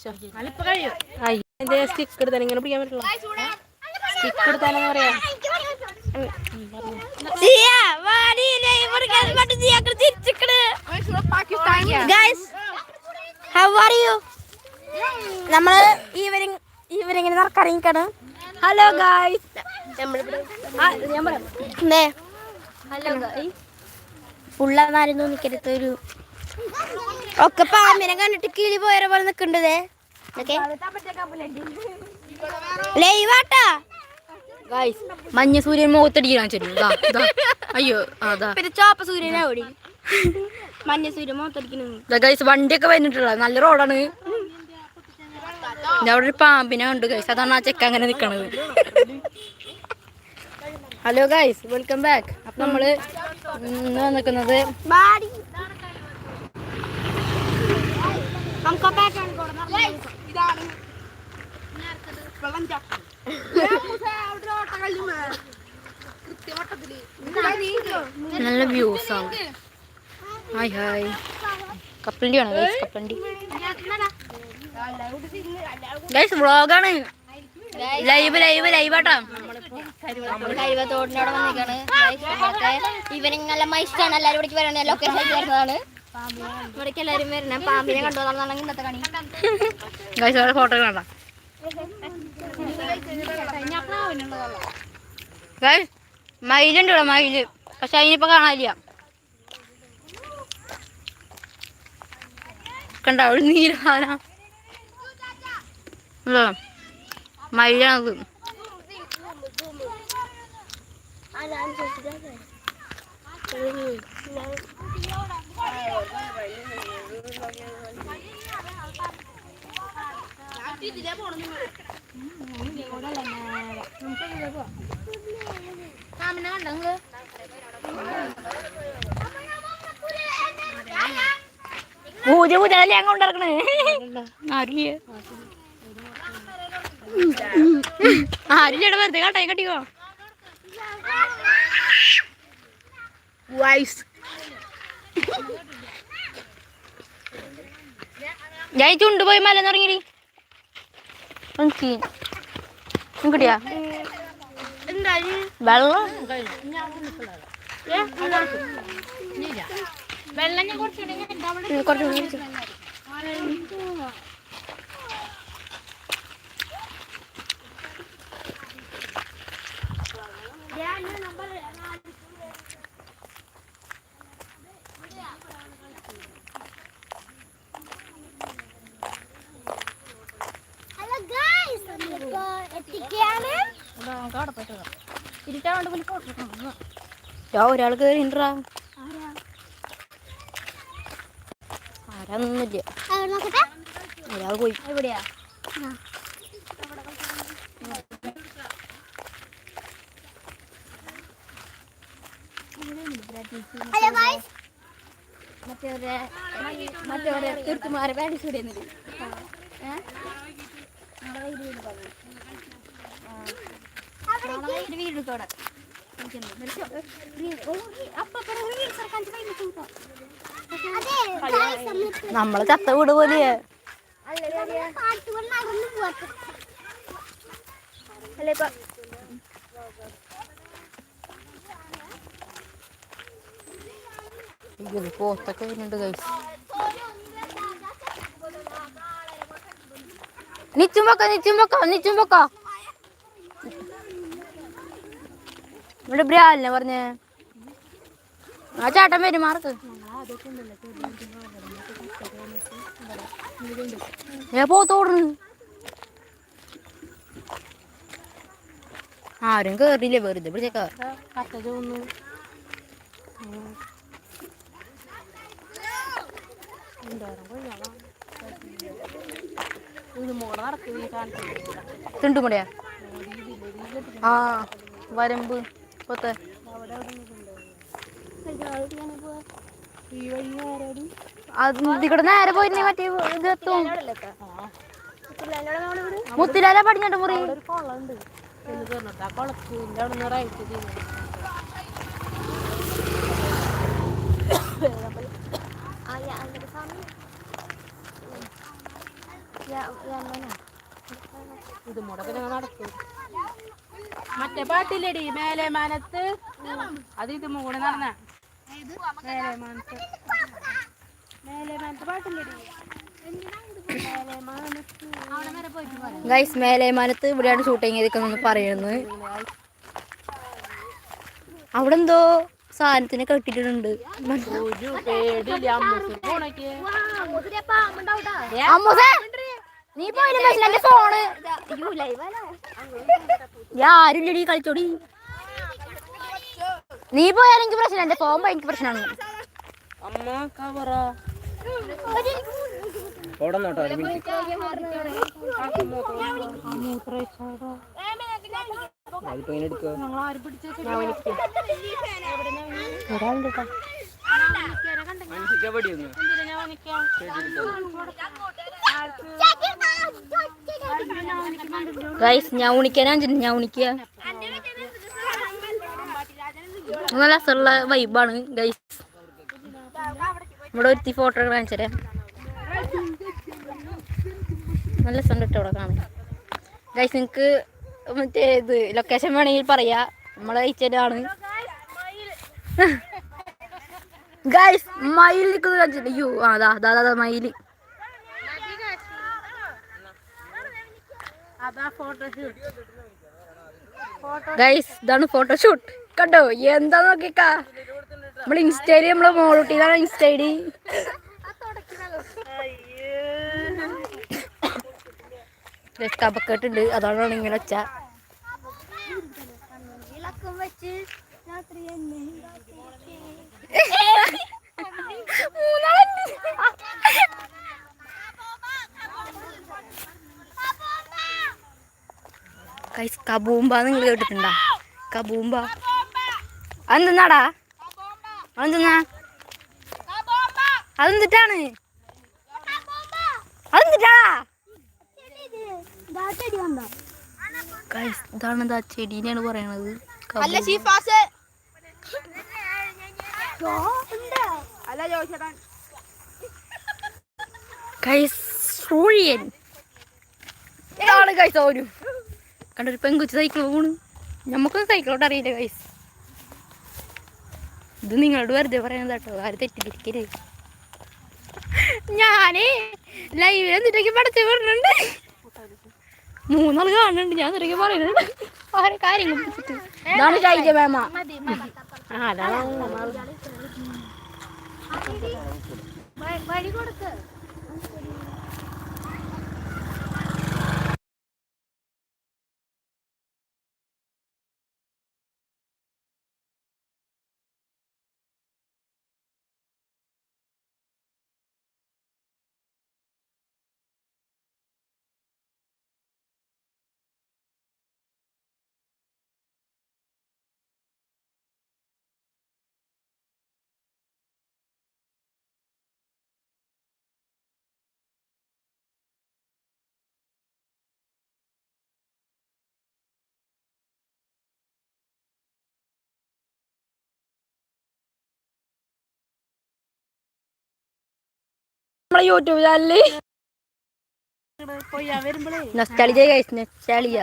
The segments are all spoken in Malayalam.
പിടിച്ചോ അതിന്റെ സ്റ്റിക്ക് എടുത്താൽ ഇങ്ങനെ പിടിക്കാൻ പറ്റില്ല സ്റ്റിക്ക് എടുത്താലെന്ന് പറയാ. Guys how are you. നമ്മൾ ഈവനിങ് ഈവനിങ്ങിന് നടക്കറിയിക്കാണ് ഹലോ ഗായ്സ് ഞാൻ പറയാം. ഹലോ ഉള്ളതായിരുന്നു നിക്കരുത് ഒരു ഒക്കെ പാമ്പിനെ കണ്ടിട്ട് കിളി പോയ പോലെ നിക്കണ്ടതേ ലൈവാട്ടാ ഗായ്സ് മഞ്ഞ സൂര്യൻ മുഖത്തടിക്കാൻ ചെല്ലു അയ്യോ അതാ പിന്നെ ചോപ്പ സൂര്യനാ ഓടി മഞ്ഞ സൂര്യൻ മുഖത്തടിക്കുന്നു ഗൈസ് വണ്ടിയൊക്കെ വന്നിട്ടുള്ള നല്ല റോഡാണ്. അവിടെ ഒരു പാമ്പിനെ ഉണ്ട് ഗൈസ് അതാണ് ആ ചെക്ക അങ്ങനെ നിക്കണത്. ഹലോ ഗൈസ് വെൽക്കം ബാക്ക് അപ്പൊ നമ്മൾ ഇന്ന് ബാടി നമുക്ക് നല്ല വ്യൂസ് ആണ്. ഹായ് ഹായ് കപ്പലണ്ടി ആണ്. ഗൈസ് കപ്പലണ്ടി ഗൈസ് വ്ളോഗാണ് ലൈവ് ലൈവ് ലൈവ് ആട്ടോ കരുവത്തോടിനോട് വന്നിരിക്കാണ്. ഇവനിങ്ങെല്ലാം ഇഷ്ടമാണ് എല്ലാവരും ഇവിടേക്ക് വരണേ ലൊക്കേഷൻ വരുന്നതാണ് ഇവിടേക്ക് എല്ലാവരും വരണേ പാമ്പിനെ കണ്ടോന്നാണ് ഇന്നത്തെ കണി ഗൈസ് അവിടെ ഫോട്ടോ കണ്ട. ഗൈസ് മയിലുണ്ട് ഇവിടെ മയിൽ. പക്ഷെ അതിനിപ്പോ കാണാനില്ല. കണ്ട അവിടെ നീരാന മയിലാണത്. പൂജ പൂജ അല്ലേ അങ്ങ് ഉണ്ടാക്കണേ ആരില്ല ആരില്ല വെറുതെ കാട്ടായി കട്ടിക്കോ? വൈസ് ഞാൻ ചുണ്ട് പോയി മല തുടങ്ങി കിട്ടിയാ വെള്ളം. ഹലോ ഗൈസ് നമ്മളിപ്പോ എത്തിക്കുകയാണ് ഞാൻ ഒരാൾ ആരാന്നൊന്നുമില്ല പോയി എവിടെയാ മറ്റേ മറ്റേ തീർത്തുമാരെ പാരീസ് കൂടെ നമ്മളിപ്പോ നമ്മളെ ചത്ത വീട് പോലെയേ. അല്ലേ ഇപ്പൊ? ഇത് പോത്തൊക്കെ വരുന്നുണ്ട് കൈസ് നിച്ചും പൊക്ക നിച്ചും ഇവിടെ ബ്രാലിനെ പറഞ്ഞേ? ആ ചേട്ടൻ വരും മാർക്ക്. ഏ പോത്തോടുന്നു ആരും കേറിയില്ല വെറുതെ പിടിച്ചേക്ക തിണ്ടുമുടിയാ? ആ വരമ്പ്. പൊത്ത് അത് ഇതികൂടെ നേരെ പോയിരുന്നെ മറ്റേ ഇതെത്തും മുത്തിലാല പടിഞ്ഞിട്ട് മുറി. ഇത് മുടക്കെ ഞങ്ങൾ നടക്കും. മറ്റേ പാട്ടില്ലടി മേലെ മാനത്ത്. അത് ഇത് മൂടെ നടന്ന. മേലെ മാനത്ത്. മേലെ മാനത്ത് പാട്ടില്ലടി. ഗൈസ് മേലെ മനത്ത് ഇവിടെയാണ് ഷൂട്ടിങ് ചെയ്തിരിക്കുന്നത് പറയുന്നത്. അവിടെ എന്തോ സാധനത്തിനെ കെട്ടിട്ടുണ്ട് അമ്മൂസ്! നീ പോയാലും പറ്റില്ല എന്റെ ഫോണ് ആരുമില്ലടി കളിച്ചോടി. നീ പോയാലും എനിക്ക് പ്രശ്നം എന്റെ ഫോൺ എനിക്ക് പ്രശ്നമാണ്. അമ്മ കവറ ഗൈസ് ഞാൻ ഉണിക്കാനാ ഞാൻ ഉണിക്കുക നല്ല രസമുള്ള വൈബാണ് ഗൈസ് ഇവിടെ ഒരുത്തി ഫോട്ടോ കാണിച്ചേ നല്ല രസം കേട്ടോ ഇവിടെ കാണാൻ ഗൈസ് നിങ്ങൾക്ക് മറ്റേ ഇത് ലൊക്കേഷൻ വേണമെങ്കിൽ പറയാ. നമ്മളെ അയച്ചതാണ് ഗൈസ് മയിൽ നിൽക്കുന്നത് കാണിച്ചിട്ട് അയ്യോ അതാ അതാ അതാ മയിൽ അതാ ഫോട്ടോഷൂട്ട് ഗൈസ് ഇതാണ് ഫോട്ടോഷൂട്ട് കണ്ടോ? എന്താ നോക്കിക്കാ? നമ്മൾ ഇൻസ്റ്റയിൽ നമ്മളെ മോളൂട്ടിയിലാണ് ഇൻസ്റ്റൈഡി കപക്കെട്ടുണ്ട് അതാണ് ഇങ്ങനെ വെച്ച ഗൈസ് കബൂമ്പ നിങ്ങൾ കേട്ടിട്ടുണ്ടോ? കബൂമ്പ അതെന്താടാ അതെന്താ അതെന്തിട്ടാണ്? അതെന്തിട്ടാടാ ഇതാണ് ഇതാ ചെടീനെയാണ് പറയണത്. കബൂമ്പ. ഗൈസ് സൂര്യൻ. ഇതാണ് ഓരു കണ്ടൊരു പെങ്കുച്ച് സൈക്കിൾ പോണ്. നമുക്കൊന്നും സൈക്കിളോട്ട് അറിയില്ല ഗൈസ് ഇത് നിങ്ങളോട് വെറുതെ പറയുന്നത് കേട്ടോ ആര് തെറ്റിദ്ധരിക്കരുത് ഞാനേ ലൈവിൽ എന്നിട്ടേക്ക് പടച്ചു പറഞ്ഞിട്ടുണ്ട്. മൂന്നാൾ കാണുന്നുണ്ട് ഞാൻ എന്നിട്ടേക്ക് പറയുന്നുണ്ട്. ഓരോ കാര്യങ്ങൾ ഇതാണ് ശൈല മേമ. അതാണ് നമ്മളെ യൂട്യൂബ് ചാനലിൽ നൊസ്റ്റാളിയ ഗൈസ് നൊസ്റ്റാളിയ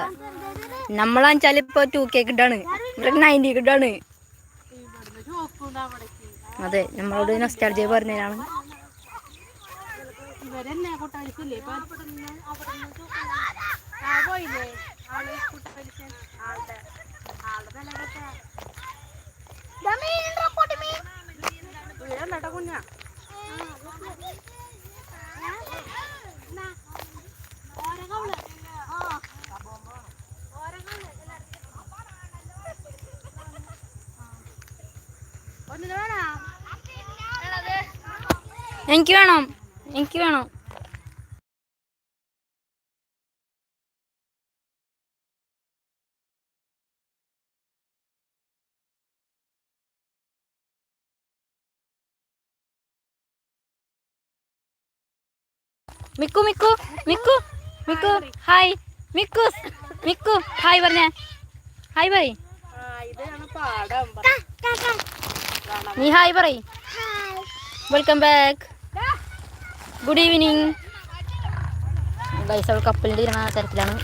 നമ്മളാച്ചാൽ ഇപ്പൊ ടു കെ കിട്ടാണ് ഇവർക്ക് നയന്റി കിട്ടാണ് അതെ നമ്മളോട് നൊസ്റ്റാളിയ പറഞ്ഞതാണ് കുഞ്ഞാ. എനിക്ക് വേണം. എനിക്ക് വേണം. മിക്കു മിക്കു മിക്കു മിക്കു ഹായ് മിക്കു മിക്കു ഹായ് പറഞ്ഞേ. ഹായ് പറയ്. നീ ഹായ് പറയ്. Welcome back good evening guys അവൾ കപ്പലിന്റെ ഇരണ തരത്തിലാണ്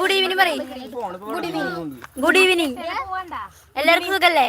ഗുഡ് ഈവനിങ് പറയും. ഗുഡ് ഈവനിങ് ഗുഡ് ഈവനിങ് എല്ലാവർക്കും സുഖല്ലേ?